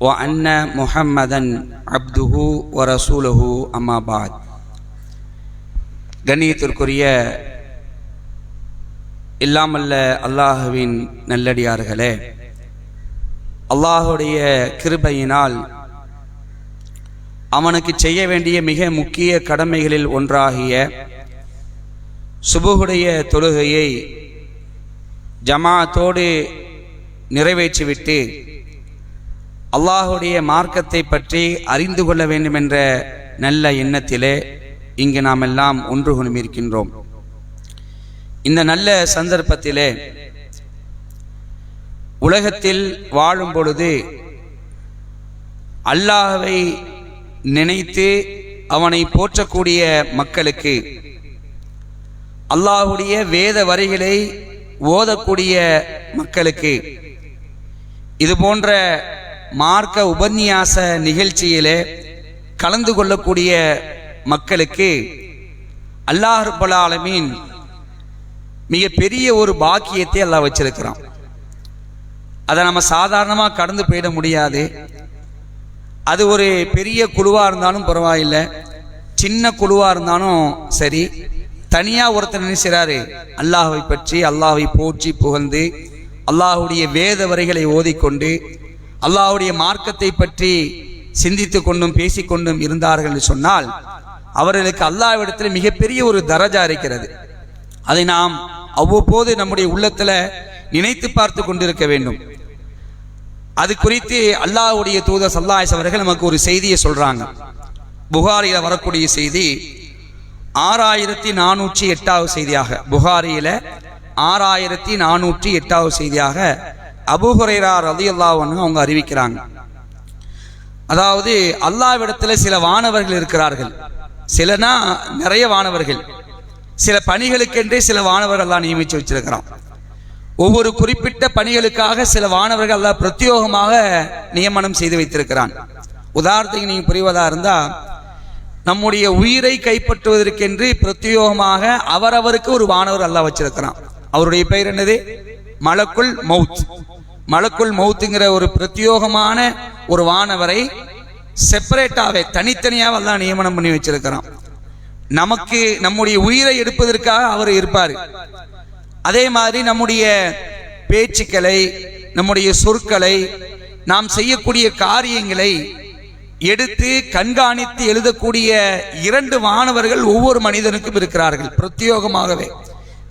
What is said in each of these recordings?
وأن محمدا عبده ورسوله أما بعد கண்ணியத்திற்குரிய இல்லாமல்ல அல்லாஹுவின் நல்லடியார்களே அல்லாஹுடைய கிருபையினால் அவனுக்கு செய்ய வேண்டிய மிக முக்கிய கடமைகளில் ஒன்றாகிய சுபுகுடைய தொழுகையை ஜமாத்தோடு நிறைவேற்றிவிட்டு அல்லாஹுடைய மார்க்கத்தை பற்றி அறிந்து கொள்ள வேண்டும் என்ற நல்ல எண்ணத்திலே இங்கு நாம் எல்லாம் ஒன்று இருக்கின்றோம் இந்த நல்ல சந்தர்ப்பத்திலே உலகத்தில் வாழும் பொழுது அல்லாஹவை நினைத்து அவனை போற்றக்கூடிய மக்களுக்கு அல்லாஹுடைய வேத வரிகளை ஓதக்கூடிய மக்களுக்கு இது போன்ற மார்க்க உபன்யாச நிகழ்ச்சியிலே கலந்து கொள்ளக்கூடிய மக்களுக்கு அல்லாஹர்பலாலமீன் மிகப்பெரிய ஒரு பாக்கியத்தை எல்லாம் வச்சிருக்கிறான். அதை நம்ம சாதாரணமாக கடந்து போயிட முடியாது. அது ஒரு பெரிய குழுவாக இருந்தாலும் பரவாயில்லை. சின்ன குழுவாக இருந்தாலும் சரி. தனியாக ஒருத்தர் நினைச்சாரு அல்லாஹை பற்றி அல்லாஹை போற்றி புகழ்ந்து அல்லாஹுடைய வேத வரிகளை ஓதிக்கொண்டு அல்லாவுடைய மார்க்கத்தை பற்றி சிந்தித்து கொண்டும் பேசிக்கொண்டும் இருந்தார்கள் என்று சொன்னால் அவர்களுக்கு அல்லாவிடத்தில் மிகப்பெரிய ஒரு தரஜா இருக்கிறது. அதை நாம் அவ்வப்போது நம்முடைய உள்ளத்தில் நினைத்து பார்த்து கொண்டிருக்க வேண்டும். அது குறித்து அல்லாஹ்வுடைய தூதர் சல்லாஸ் அவர்கள் நமக்கு ஒரு செய்தியை சொல்றாங்க. புகாரியில் வரக்கூடிய செய்தி ஆறாயிரத்தி நானூற்றி எட்டாவது செய்தியாக புகாரியில் ஆறாயிரத்தி நானூற்றி எட்டாவது செய்தியாக அபுஹுரைரா ரதி அவங்க அறிவிக்கிறாங்க. அதாவது அல்லாவிடத்தில் சில வானவர்கள் இருக்கிறார்கள். சிலனா நிறைய வானவர்கள். சில பணிகளுக்கென்றே சில வானவர்கள் எல்லாம் நியமித்து வச்சிருக்கிறான். ஒவ்வொரு குறிப்பிட்ட பணிகளுக்காக சில வானவர்கள் எல்லாம் பிரத்யோகமாக நியமனம் செய்து வைத்திருக்கிறான். உதாரணத்துக்கு நீங்கள் புரிவதாக இருந்தால் நம்முடைய உயிரை கைப்பற்றுவதற்கென்று பிரத்யோகமாக அவரவருக்கு ஒரு வானவர் அல்லாஹ் வச்சிருக்கிறான். அவருடைய பெயர் என்னது? மலக்குள் மவுத். மலக்குள் மௌத்துங்கிற ஒரு பிரத்யோகமான ஒரு வானவரை செப்பரேட்டாவே தனித்தனியாக எல்லாம் நியமனம் பண்ணி வச்சிருக்கிறான். நமக்கு நம்முடைய உயிரை எடுப்பதற்காக அவர் இருப்பார். அதே மாதிரி நம்முடைய பேச்சுக்களை நம்முடைய சொற்களை நாம் செய்யக்கூடிய காரியங்களை எடுத்து கண்காணித்து எழுதக்கூடிய இரண்டு மாணவர்கள் ஒவ்வொரு மனிதனுக்கும் இருக்கிறார்கள் பிரத்யோகமாகவே.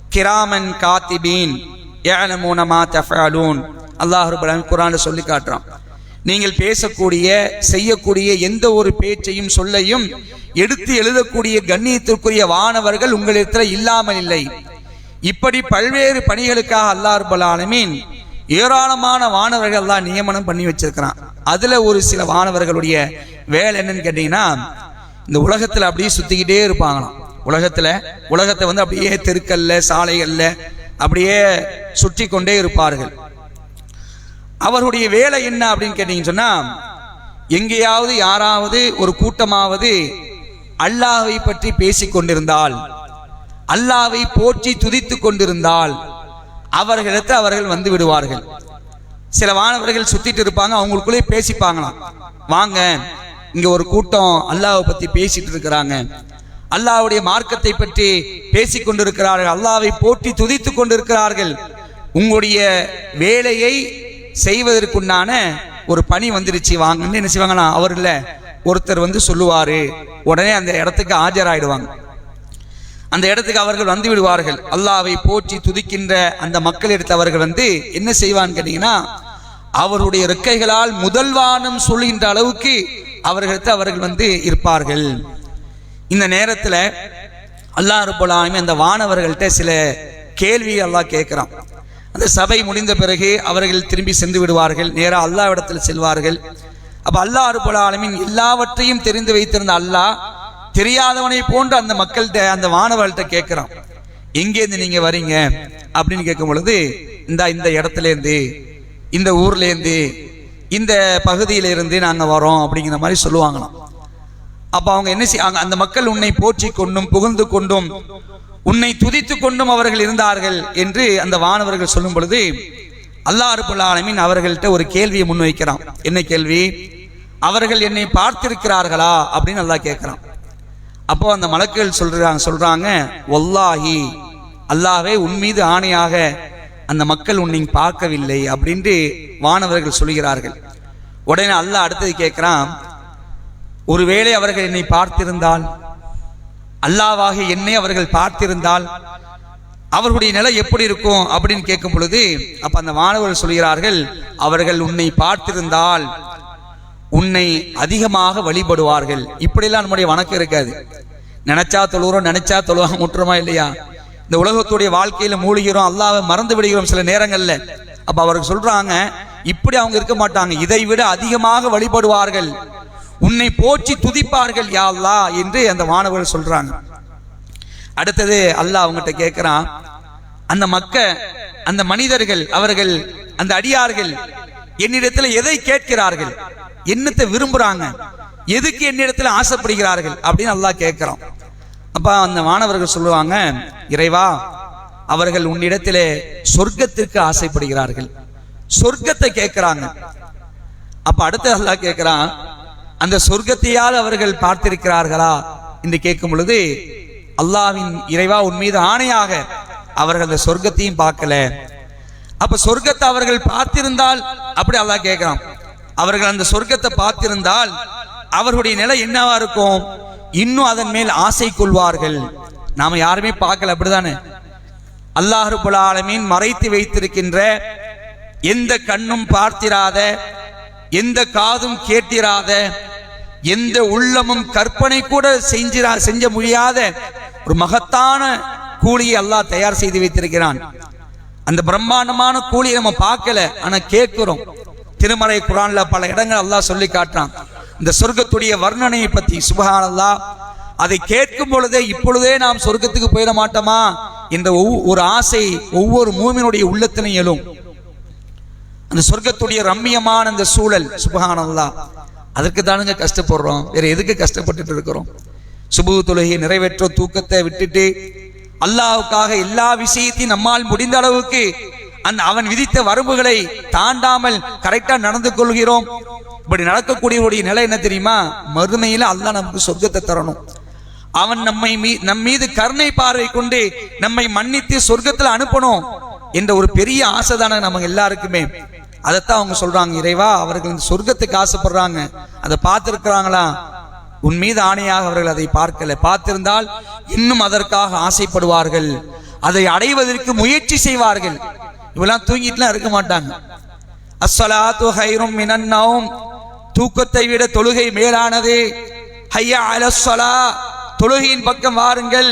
கிராமன் காத்திபீன். ஏலமூனமா தஃபாலூன் அல்லாஹ் ரபுல்லான் குரான் சொல்லி காட்டுறான். நீங்கள் பேசக்கூடிய செய்யக்கூடிய எந்த ஒரு பேச்சையும் சொல்லையும் எடுத்து எழுதக்கூடிய கண்ணியத்திற்குரிய வானவர்கள் உங்களிடத்தில் இல்லாமல் இல்லை. இப்படி பல்வேறு பணிகளுக்காக அல்லாஹ் ஆலமீன் ஏராளமான வானவர்கள் தான் நியமனம் பண்ணி வச்சிருக்கிறான். அதுல ஒரு சில வானவர்களுடைய வேலை என்னன்னு கேட்டீங்கன்னா இந்த உலகத்துல அப்படியே சுத்திக்கிட்டே இருப்பாங்களாம். உலகத்துல உலகத்தை வந்து அப்படியே தெருக்கல்ல சாலைகள்ல அப்படியே சுற்றி கொண்டே இருப்பார்கள். அவருடைய வேலை என்ன அப்படின்னு கேட்டீங்கன்னு சொன்னா எங்கேயாவது யாராவது ஒரு கூட்டமாவது அல்லாவை பற்றி பேசிக் கொண்டிருந்தால் அல்லாவை போற்றி துதித்து கொண்டிருந்தால் அவர்களிடத்து அவர்கள் வந்து விடுவார்கள். சில மாணவர்கள் சுத்திட்டு இருப்பாங்க அவங்களுக்குள்ளே பேசிப்பாங்களாம். வாங்க இங்க ஒரு கூட்டம் அல்லாவை பத்தி பேசிட்டு இருக்கிறாங்க. அல்லாவுடைய மார்க்கத்தை பற்றி பேசிக் கொண்டிருக்கிறார்கள் அல்லாவை போட்டி துதித்துக் கொண்டிருக்கிறார்கள். உங்களுடைய வேலையை செய்வதற்குண்டான ஒரு பணி வந்துருச்சு வாங்கன்னு என்ன செய்வாங்கன்னா அவர்ல ஒருத்தர் வந்து சொல்லுவார். உடனே அந்த இடத்துக்கு ஆஜராயிடுவாங்க. அந்த இடத்துக்கு அவர்கள் வந்து விடுவார்கள். அல்லாவை போற்றி துதிக்கின்ற அந்த மக்களிடத்து அவர்கள் வந்து என்ன செய்வான்னு கேட்டீங்கன்னா அவருடைய ரெக்கைகளால் முதல்வானம் சொல்லுகின்ற அளவுக்கு அவர்களுக்கு அவர்கள் வந்து இருப்பார்கள். இந்த நேரத்தில் அல்லாஹ் ரபுல்லாலுமே அந்த வானவர்கள்ட்ட சில கேள்வி கேட்குறான். அந்த சபை முடிந்த பிறகு அவர்கள் திரும்பி சென்று விடுவார்கள். நேராக அல்லாவிடத்தில் செல்வார்கள். அப்போ அல்லாஹ் ரபுல் ஆலமீன் எல்லாவற்றையும் தெரிந்து வைத்திருந்த அல்லாஹ் தெரியாதவனை போன்று அந்த மக்கள்கிட்ட அந்த மாணவர்கள்ட்ட கேட்குறான். எங்கேருந்து நீங்கள் வரீங்க? அப்படின்னு கேட்கும் பொழுது இந்த இந்த இடத்துலேருந்து இந்த ஊர்லேருந்து இந்த பகுதியிலிருந்து நாங்கள் வரோம் அப்படிங்கிற மாதிரி சொல்லுவாங்களாம். அப்போ அவங்க என்ன செய்ய அந்த மக்கள் உன்னை போற்றி கொண்டும் புகழ்ந்து கொண்டும் உன்னை துதித்து கொண்டும் அவர்கள் இருந்தார்கள் என்று அந்த வானவர்கள் சொல்லும் பொழுது அல்லாஹ் ரபுல் அவர்கள்ட்ட ஒரு கேள்வியை முன்வைக்கிறான். என்ன கேள்வி? அவர்கள் என்னை பார்த்திருக்கிறார்களா? அப்படின்னு நல்லா கேட்குறான். அப்போ அந்த மலக்குகள் சொல்றாங்க சொல்றாங்க ஒல்லாஹி அல்லாவே உன் மீது ஆணையாக அந்த மக்கள் உன்னை பார்க்கவில்லை அப்படின்ட்டு வானவர்கள் சொல்கிறார்கள். உடனே அல்லாஹ் அடுத்தது கேட்குறான் ஒருவேளை அவர்கள் என்னை பார்த்திருந்தால் அல்லாவாக என்னை அவர்கள் பார்த்திருந்தால் அவர்களுடைய நிலை எப்படி இருக்கும் அப்படின்னு கேட்கும் பொழுது அப்ப அந்த மாணவர்கள் சொல்கிறார்கள் அவர்கள் உன்னை பார்த்திருந்தால் உன்னை அதிகமாக வழிபடுவார்கள். இப்படிலாம் நம்முடைய வணக்கம் இருக்காது. நினைச்சா தொழுகிறோம் நினைச்சா தொழுவாங்க முற்றுமா இல்லையா? இந்த உலகத்துடைய வாழ்க்கையில மூழ்கிறோம் அல்லாவை மறந்து விடுகிறோம் சில நேரங்கள்ல. அப்ப அவர்கள் சொல்றாங்க இப்படி அவங்க இருக்க மாட்டாங்க. இதை விட அதிகமாக வழிபடுவார்கள். உன்னை போற்றி துதிப்பார்கள் யா என்று அந்த மாணவர்கள் சொல்றாங்க. அடுத்தது அல்லாஹ் அவங்ககிட்ட கேட்கிறான் அந்த மக்க அந்த மனிதர்கள் அவர்கள் அந்த அடியார்கள் என்னிடத்துல எதை கேட்கிறார்கள்? என்னத்தை விரும்புறாங்க? எதுக்கு என்னிடத்துல ஆசைப்படுகிறார்கள்? அப்படின்னு அல்லாஹ் கேட்கிறான் அப்ப அந்த மாணவர்கள் சொல்லுவாங்க இறைவா அவர்கள் உன்னிடத்திலே சொர்க்கத்திற்கு ஆசைப்படுகிறார்கள். சொர்க்கத்தை கேட்கிறாங்க அப்ப அடுத்த அல்லாஹ் கேட்கிறான் அந்த சொர்க்கத்தையால் அவர்கள் பார்த்திருக்கிறார்களா என்று கேட்கும் பொழுது அல்லாவின் இறைவா உன் மீது ஆணையாக அவர்கள் அந்த சொர்க்கத்தையும் பார்க்கல. அப்ப சொர்க்கத்தை அவர்கள் பார்த்திருந்தால் அப்படி அல்லாஹ் கேட்கிறான் அவர்கள் அந்த சொர்க்கத்தை பார்த்திருந்தால் அவர்களுடைய நிலை என்னவா இருக்கும்? இன்னும் அதன் மேல் ஆசை கொள்வார்கள். நாம யாருமே பார்க்கல அப்படிதானே? அல்லாஹு ஆலமீன் மறைத்து வைத்திருக்கின்ற எந்த கண்ணும் பார்த்திராத எந்த காதும் கேட்டிராத எந்த உள்ளமும் கற்பனை கூட செஞ்சிரா செஞ்ச முடியாத ஒரு மகத்தான கூலியை அல்லாஹ் தயார் செய்து வைத்திருக்கிறான். அந்த பிரம்மாண்டமான கூலியை நம்ம பார்க்கல ஆனா கேட்கிறோம். திருமறை குரான்ல பல இடங்கள் அல்லாஹ் சொல்லி காட்டுறான். இந்த சொர்க்கத்துடைய வர்ணனையை பத்தி சுபஹான் அல்லாஹ் அதை கேட்கும் பொழுதே இப்பொழுதே நாம் சொர்க்கத்துக்கு போயிட மாட்டோமா? என்ற ஒரு ஆசை ஒவ்வொரு மூமினுடைய உள்ளத்திலும் எழும். அந்த சொர்க்கத்துடைய ரம்மியமான அந்த சூழல் சுபகானந்தா அதற்கு தானுங்க கஷ்டப்படுறோம். வேற எதுக்கு கஷ்டப்பட்டுட்டு இருக்கிறோம்? சுபு தொழுகையை நிறைவேற்ற தூக்கத்தை விட்டுட்டு அல்லாஹ்வுக்காக எல்லா விஷயத்தையும் நம்மால் முடிந்த அளவுக்கு அந்த அவன் விதித்த வரம்புகளை தாண்டாமல் கரெக்டா நடந்து கொள்கிறோம். இப்படி நடக்கக்கூடியவருடைய நிலை என்ன தெரியுமா? மறுமையில அல்லா நமக்கு சொர்க்கத்தை தரணும். அவன் நம்மை மீ- நம் மீது கருணை பார்வை கொண்டு நம்மை மன்னித்து சொர்க்கத்துல அனுப்பணும் என்ற ஒரு பெரிய ஆசை தானே நம்ம எல்லாருக்குமே. அதைத்தான் அவங்க சொல்றாங்க இறைவா அவர்கள் இந்த சொர்க்கத்துக்கு ஆசைப்படுறாங்க. அதை பார்த்துருக்கிறாங்களா? உன் மீது ஆணையாக அவர்கள் அதை பார்க்கல. பார்த்திருந்தால் இன்னும் அதற்காக ஆசைப்படுவார்கள். அதை அடைவதற்கு முயற்சி செய்வார்கள். இவெல்லாம் தூங்கிட்டுலாம் இருக்க மாட்டாங்க. அஸ்ஸலா துஹைரும் மினன் தூக்கத்தை விட தொழுகை மேலானது. ஹையா அலஸ்ஸலா தொழுகையின் பக்கம் வாருங்கள்.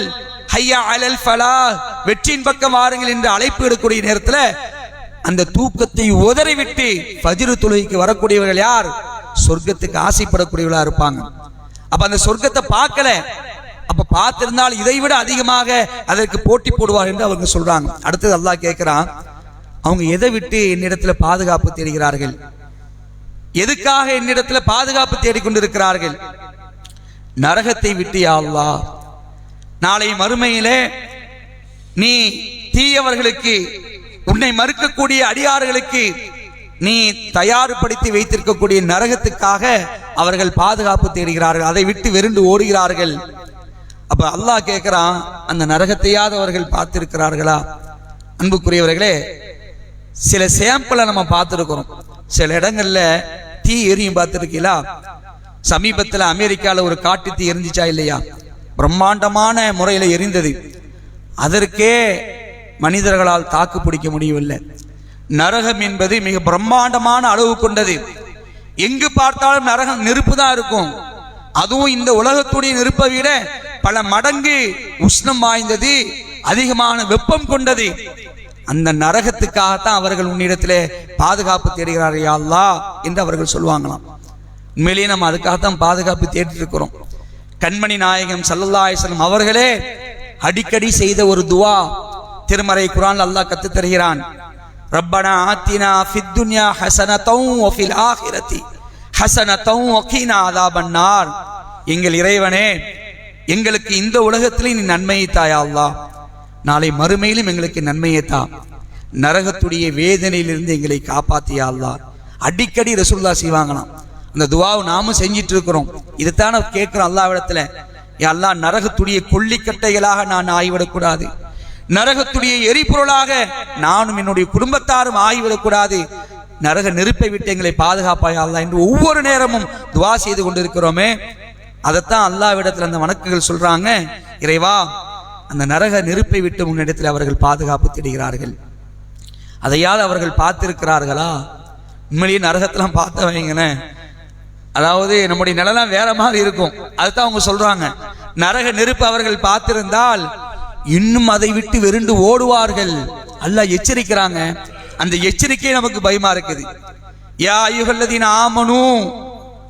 ஹையா அலல் ஃபலா. வெற்றியின் பக்கம் வாருங்கள் என்று அழைப்பு எடுக்கக்கூடிய நேரத்தில் அந்த தூக்கத்தை உதறிவிட்டு பஜிரு தொழுகைக்கு வரக்கூடியவர்கள் யார்? சொர்க்கத்துக்கு ஆசைப்படக்கூடியவர்களா இருப்பாங்க. அப்ப அந்த சொர்க்கத்தை பார்க்கல. அப்ப பார்த்திருந்தால் இதை விட அதிகமாக அதற்கு போட்டி போடுவார் என்று அவங்க சொல்றாங்க. அடுத்தது அல்லாஹ் கேட்கிறான் அவங்க எதை விட்டு என்னிடத்துல பாதுகாப்பு தேடுகிறார்கள்? எதுக்காக என்னிடத்துல பாதுகாப்பு தேடிக்கொண்டிருக்கிறார்கள்? நரகத்தை விட்டு யா அல்லாஹ் நாளை மறுமையிலே நீ தீயவர்களுக்கு உன்னை மறுக்கக்கூடிய அடியார்களுக்கு நீ தயார்படுத்தி வைத்திருக்கக்கூடிய நரகத்துக்காக அவர்கள் பாதுகாப்பு தேடுகிறார்கள். அதை விட்டு வெறுண்டு ஓடுகிறார்கள். அப்ப அல்லாஹ் கேட்கிறான் அந்த நரகத்தையாவது அவர்கள் பார்த்திருக்கிறார்களா? அன்புக்குரியவர்களே சில சேம்பிளை நம்ம பார்த்துருக்கிறோம். சில இடங்கள்ல தீ எரியும் பார்த்துருக்கீங்களா? சமீபத்தில் அமெரிக்காவில் ஒரு காட்டு தீ எரிஞ்சிச்சா இல்லையா? பிரம்மாண்டமான முறையில் எரிந்தது. அதற்கே மனிதர்களால் தாக்கு பிடிக்க முடியவில்லை. நரகம் என்பது மிக பிரம்மாண்டமான அளவு கொண்டது. எங்கு பார்த்தாலும் நரகம் நெருப்பு தான் இருக்கும். அதுவும் இந்த உலகத்துடைய நெருப்பை விட பல மடங்கு உஷ்ணம் வாய்ந்தது அதிகமான வெப்பம் கொண்டது. அந்த நரகத்துக்காகத்தான் அவர்கள் உன்னிடத்திலே பாதுகாப்பு தேடுகிறார்கள் என்று அவர்கள் சொல்லுவாங்களாம். உண்மையிலேயே நம்ம அதுக்காகத்தான் பாதுகாப்பு தேடிட்டு இருக்கிறோம் கண்மணி நாயகம் சல்லல்லா அவர்களே அடிக்கடி செய்த ஒரு துவா திருமறை குரான் அல்லாஹ் கத்து தருகிறான். ரப்பனா ஆத்தினா ஃபித் துன்யா ஹஸனத்தௌ ஒஃபில் ஆஹிரத்தி ஹஸனத்தௌ வகீனா அதாபன்னார் எங்கள் இறைவனே எங்களுக்கு இந்த உலகத்திலே நீ நன்மையை தாயா அல்லாஹ். நாளை மறுமையிலும் எங்களுக்கு நன்மையை தா. நரகத்துடைய வேதனையிலிருந்து எங்களை காப்பாத்தியா அல்லாஹ். அடிக்கடி ரசூல்லா செய்வாங்களாம். அந்த துவாவை நாமும் செஞ்சிட்டு இருக்கிறோம் இதுதானே கேட்குறோம் அல்லாவிடத்துல யா அல்லாஹ் நரகத்துடைய கொல்லிக்கட்டைகளாக நான் ஆய்விடக்கூடாது. நரகத்துடைய எரிபொருளாக நானும் என்னுடைய குடும்பத்தாரும் ஆகிவிடக்கூடாது. நரக நெருப்பை விட்டு எங்களை பாதுகாப்பாயா என்று ஒவ்வொரு நேரமும் துவா செய்து கொண்டிருக்கிறோமே. அதைத்தான் அல்லாவிடத்தில் அந்த வணக்குகள் சொல்றாங்க இறைவா அந்த நரக நெருப்பை விட்டு முன்னிடத்தில் அவர்கள் பாதுகாப்பு தேடுகிறார்கள். அதையாவது அவர்கள் பார்த்திருக்கிறார்களா? உண்மையிலேயே நரகத்தெல்லாம் பார்த்த வைங்களேன் அதாவது நம்முடைய நிலம் வேற மாதிரி இருக்கும். அதுதான் அவங்க சொல்றாங்க. நரக நெருப்பு அவர்கள் பார்த்திருந்தால் இன்னும் அதை விட்டு வெறுண்டு ஓடுவார்கள். அல்ல எச்சரிக்கிறாங்க. அந்த எச்சரிக்கை நமக்கு பயமா இருக்குது. யா ஐயுகல்லதீன் ஆமனு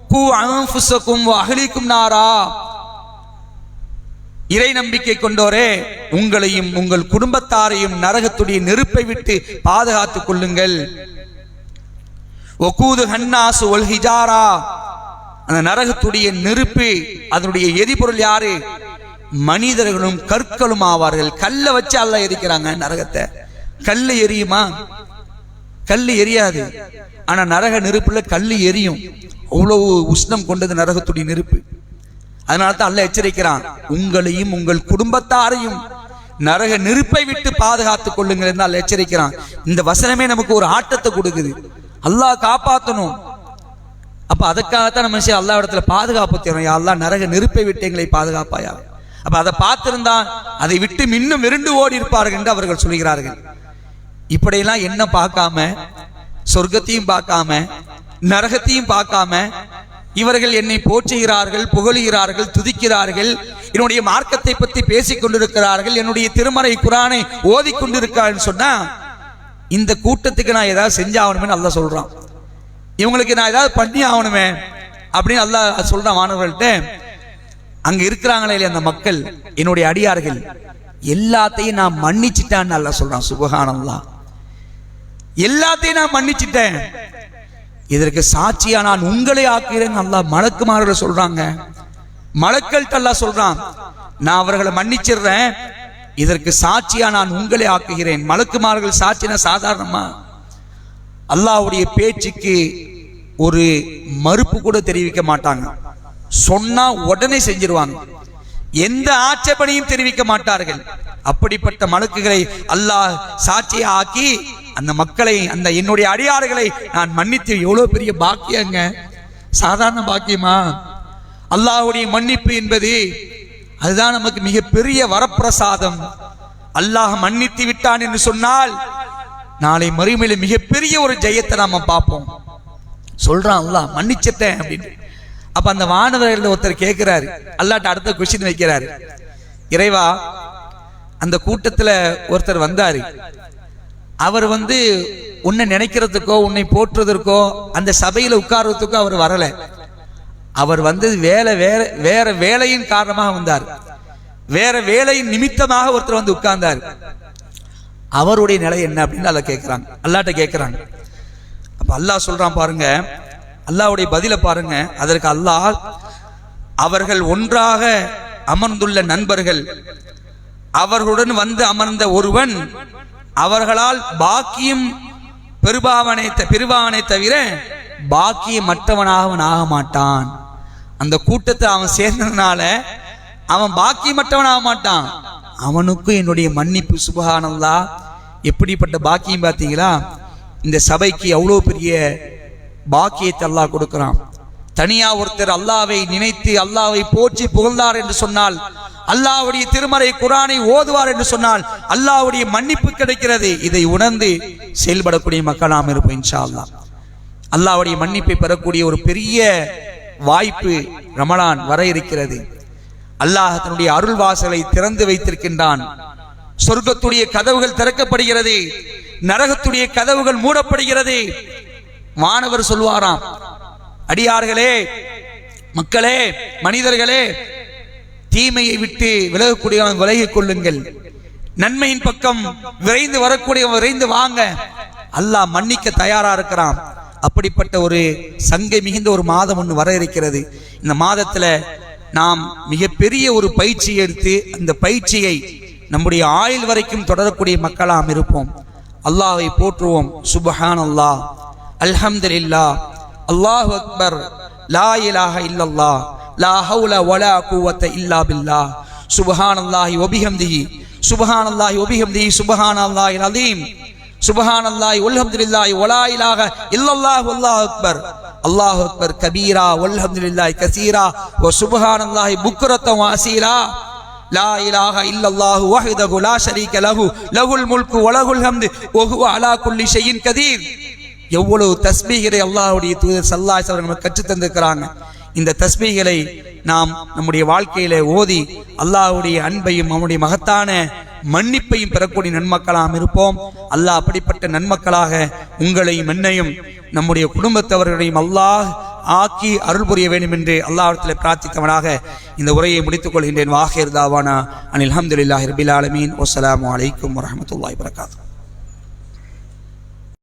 கூ அன்ஃபுஸக்கும் அகலிக்கும் நாரா. இறை நம்பிக்கை கொண்டோரே உங்களையும் உங்கள் குடும்பத்தாரையும் நரகத்துடைய நெருப்பை விட்டு பாதுகாத்துக் கொள்ளுங்கள். ஒக்கூது ஹன்னாசு ஒல்ஹிஜாரா அந்த நரகத்துடைய நெருப்பு அதனுடைய எரிபொருள் யாரு? மனிதர்களும் கற்களும் ஆவார்கள். கல்லை வச்சு அல்ல எரிக்கிறாங்க நரகத்தை. கல் எரியுமா? கல் எரியாது. ஆனா நரக நெருப்புல கல் எரியும். அவ்வளவு உஷ்ணம் கொண்டது நரகத்துடைய நெருப்பு. அதனால தான் அல்ல எச்சரிக்கிறான் உங்களையும் உங்கள் குடும்பத்தாரையும் நரக நெருப்பை விட்டு பாதுகாத்துக் கொள்ளுங்கள் என்று அல்ல எச்சரிக்கிறான். இந்த வசனமே நமக்கு ஒரு ஆட்டத்தை கொடுக்குது. அல்லாஹ் காப்பாற்றணும் அப்ப அதுக்காகத்தான் நம்ம மனுஷன் அல்லா இடத்துல பாதுகாப்பு தேவை அல்லா நரக நெருப்பை விட்டு எங்களை பாதுகாப்பாயா? அப்ப அதை பார்த்திருந்தா அதை விட்டு இன்னும் விருண்டு ஓடி இருப்பார்கள் என்று அவர்கள் சொல்கிறார்கள். இப்படியெல்லாம் என்ன பார்க்காம சொர்க்கத்தையும் பார்க்காம நரகத்தையும் பார்க்காம இவர்கள் என்னை போற்றுகிறார்கள் புகழுகிறார்கள் துதிக்கிறார்கள் என்னுடைய மார்க்கத்தை பற்றி பேசிக் கொண்டிருக்கிறார்கள் என்னுடைய திருமறை குரானை ஓதி கொண்டிருக்கிறார்கள் சொன்னா இந்த கூட்டத்துக்கு நான் ஏதாவது செஞ்சாகணுமே நல்லா சொல்றான். இவங்களுக்கு நான் ஏதாவது பண்ணி ஆகணுமே அப்படின்னு நல்லா சொல்றான் மாணவர்கள்ட்ட. அங்க இருக்கிறாங்களே இல்லையா அந்த மக்கள்? என்னுடைய அடியார்கள். எல்லாத்தையும் நான் மன்னிச்சிட்டான்னு நல்லா சொல்றான். சுபகானந்தா எல்லாத்தையும் நான் மன்னிச்சிட்டேன். இதற்கு சாட்சியா நான் உங்களை ஆக்குகிறேன் நல்லா மலக்குமார்கள் சொல்றாங்க. மலக்கள்கிட்ட அல்லாஹ் சொல்றான். நான் அவர்களை மன்னிச்சிடுறேன். இதற்கு சாட்சியா நான் உங்களை ஆக்குகிறேன். மலக்குமார்கள் சாட்சினா சாதாரணமா? அல்லாவுடைய பேச்சுக்கு ஒரு மறுப்பு கூட தெரிவிக்க மாட்டாங்க. சொன்னா உடனே செஞ்சிருவாங்க. எந்த ஆட்சேபனையும் தெரிவிக்க மாட்டார்கள். அப்படிப்பட்ட மலக்குகளை அல்லாஹ் சாட்சியை ஆக்கி அந்த மக்களை அந்த என்னுடைய அடியாறுகளை நான் மன்னித்து எவ்வளவு பெரிய பாக்கியங்க. சாதாரண பாக்கியமா? அல்லாஹுடைய மன்னிப்பு என்பது அதுதான் நமக்கு மிகப்பெரிய வரப்பிரசாதம். அல்லாஹ் மன்னித்து விட்டான் என்று சொன்னால் நாளை மறுமையில மிகப்பெரிய ஒரு ஜெயத்தை நாம பார்ப்போம். சொல்றான் அல்லாஹ் மன்னிச்சிட்டேன் அப்படின்னு. அப்ப அந்த வானவர்கள் ஒருத்தர் கேட்கிறாரு அல்லாட்ட அடுத்த கொஸ்டின் வைக்கிறாரு. இறைவா அந்த கூட்டத்துல ஒருத்தர் வந்தாரு. அவர் வந்து உன்னை நினைக்கிறதுக்கோ உன்னை போற்றுவதற்கோ அந்த சபையில உட்கார்றதுக்கோ அவர் வரல. அவர் வந்தது வேலை வேற வேற வேலையின் காரணமாக வந்தார். வேற வேலையின் நிமித்தமாக ஒருத்தர் வந்து உட்கார்ந்தார். அவருடைய நிலை என்ன அப்படின்னு அதை கேட்கிறாங்க அல்லாட்ட கேட்கிறாங்க அப்ப அல்லாஹ் சொல்றான் பாருங்க அல்லாவுடைய பதில பாருங்க. அதற்கு அல்லாஹ் அவர்கள் ஒன்றாக அமர்ந்துள்ள நண்பர்கள். அவர்களுடன் வந்து அமர்ந்த ஒருவன் அவர்களால் பாக்கியம் பெருபாவனை பெருபாவனை தவிர பாக்கியம் மற்றவனாக அவன் ஆக மாட்டான். அந்த கூட்டத்தை அவன் சேர்ந்ததுனால அவன் பாக்கியமற்றவன் ஆக மாட்டான். அவனுக்கும் என்னுடைய மன்னிப்பு சுபகானந்தா எப்படிப்பட்ட பாக்கியம் பார்த்தீங்களா? இந்த சபைக்கு அவ்வளோ பெரிய பாக்கியத்தை அல்லாஹ் கொடுக்கிறான். தனியா ஒருத்தர் அல்லாவை நினைத்து அல்லாவை போற்றி புகழ்ந்தார் என்று சொன்னால் அல்லாவுடைய திருமறை குரானை ஓதுவார் என்று சொன்னால் அல்லாவுடைய மன்னிப்பு கிடைக்கிறது. இதை உணர்ந்து செயல்படக்கூடிய மக்கள் நாம் இருப்போம் இன்ஷா அல்லாஹ் அல்லாஹ்வுடைய மன்னிப்பை பெறக்கூடிய ஒரு பெரிய வாய்ப்பு ரமலான் வர இருக்கிறது. அல்லாஹ் தன்னுடைய அருள் வாசலை திறந்து வைத்திருக்கின்றான். சொர்க்கத்துடைய கதவுகள் திறக்கப்படுகிறது. நரகத்துடைய கதவுகள் மூடப்படுகிறது. மாணவர் சொல்வாராம் அடியார்களே மக்களே மனிதர்களே தீமையை விட்டு விலகக்கூடியவன் விலகிக் கொள்ளுங்கள். நன்மையின் பக்கம் விரைந்து வரக்கூடிய விரைந்து வாங்க. அல்லாஹ் மன்னிக்க தயாரா இருக்கிறான். அப்படிப்பட்ட ஒரு சங்கை மிகுந்த ஒரு மாதம் ஒன்று வர இருக்கிறது. இந்த மாதத்துல நாம் மிகப்பெரிய ஒரு பயிற்சி எடுத்து அந்த பயிற்சியை நம்முடைய ஆயுள் வரைக்கும் தொடரக்கூடிய மக்களாம் இருப்போம். அல்லாவை போற்றுவோம். சுபஹான் அல்லாஹ் الحمد لله الله أكبر لا إله إلا الله لا حول ولا قوة إلا بالله سبحان الله وبحمده سبحان الله وبحمده سبحان الله العظيم سبحان الله والحمد لله ولا إله إلا الله والله أكبر الله أكبر كبيرا والحمد لله كثيرا وسبحان الله بكرة وأسيرا لا إله إلا الله وحده لا شريك له له الملك وله الحمد وهو على كل شيء قدير எவ்வளவு தஸ்பீகளை அல்லாஹுடைய தூதர் சல்லாஸ் அவர்கள் நமக்கு கற்றுத் இந்த தஸ்பீகளை நாம் நம்முடைய வாழ்க்கையில ஓதி அல்லாஹ்வுடைய அன்பையும் அவனுடைய மகத்தான மன்னிப்பையும் பெறக்கூடிய நன்மக்களாக இருப்போம். அல்லாஹ் அப்படிப்பட்ட நன்மக்களாக உங்களையும் என்னையும் நம்முடைய குடும்பத்தவர்களையும் அல்லாஹ் ஆக்கி அருள் புரிய வேண்டும் என்று அல்லாஹிடத்தில் பிரார்த்தித்தவனாக இந்த உரையை முடித்துக் கொள்கின்றேன். வாஹிர் தாவானா அனில் அஹமதுல்லாஹ் ரபில் ஆலமீன். வஸ்ஸலாமு அலைக்கும் வரஹ்மத்துல்லாஹி வரகாத்து